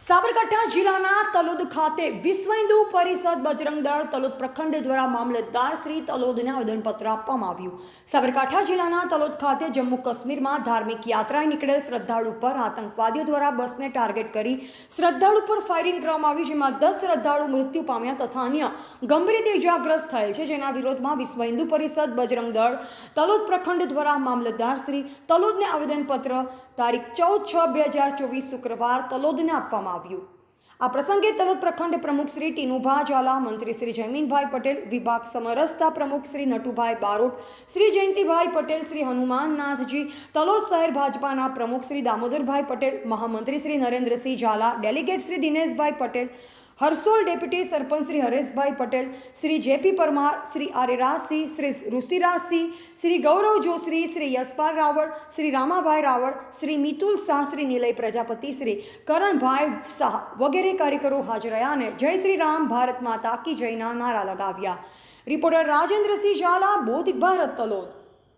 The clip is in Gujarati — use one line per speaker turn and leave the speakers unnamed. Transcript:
સાબરકાંઠા જિલ્લાના તલોદ ખાતે વિશ્વ હિન્દુ પરિષદ બજરંગ દળ તલોદ પ્રખંડ દ્વારા મામલતદાર શ્રી તલોદને આવેદનપત્ર આપવામાં આવ્યું. સાબરકાંઠા જિલ્લાના તલોદ ખાતે જમ્મુ કાશ્મીરમાં ધાર્મિક યાત્રાએ નીકળેલ શ્રદ્ધાળુ પર આતંકવાદીઓ દ્વારા બસને ટાર્ગેટ કરી શ્રદ્ધાળુ પર ફાયરિંગ કરવામાં આવ્યું, જેમાં દસ શ્રદ્ધાળુ મૃત્યુ પામ્યા તથા અન્ય ગંભીર રીતે ઇજાગ્રસ્ત થયેલ છે. જેના વિરોધમાં વિશ્વ હિન્દુ પરિષદ બજરંગ દળ તલોદ પ્રખંડ દ્વારા મામલતદાર શ્રી તલોદને આવેદનપત્ર તારીખ ચૌદ છ બે હજાર ચોવીસ શુક્રવાર તલોદને આપવામાં આવ્યું. આ પ્રસંગે તલોદ પ્રખંડ પ્રમુખ શ્રી ટીનુભા ઝાલા મંત્રી શ્રી જયમીનભાઈ પટેલ, વિભાગ સમરસતા પ્રમુખ શ્રી નટુભાઈ બારોટ, શ્રી જયંતિભાઈ પટેલ, શ્રી હનુમાનનાથજી, તલોદ શહેર ભાજપાના પ્રમુખ શ્રી દામોદરભાઈ પટેલ, મહામંત્રી Shri Narendrasinh Zala, delegate Shri Dineshbhai Patel Harsol deputy sarpanch Shri Hareshbhai Patel, Shri JP Parmar, Shri Aryarajsinh, Shri Rushirajsinh, Shri Gaurav Joshi Shri Yashpal Raval, Shri Ramabhai Raval, Shri Mitul Shah, Shri Nilay Prajapati, Shri Karanbhai Shah વગેરે કાર્યકરો હાજર રહ્યા અને જય શ્રી રામ, ભારત માતા કી જયના નારા લગાવ્યા. રિપોર્ટર રાજેન્દ્રસિંહ ઝાલા બોધિક ભારત તલોદ.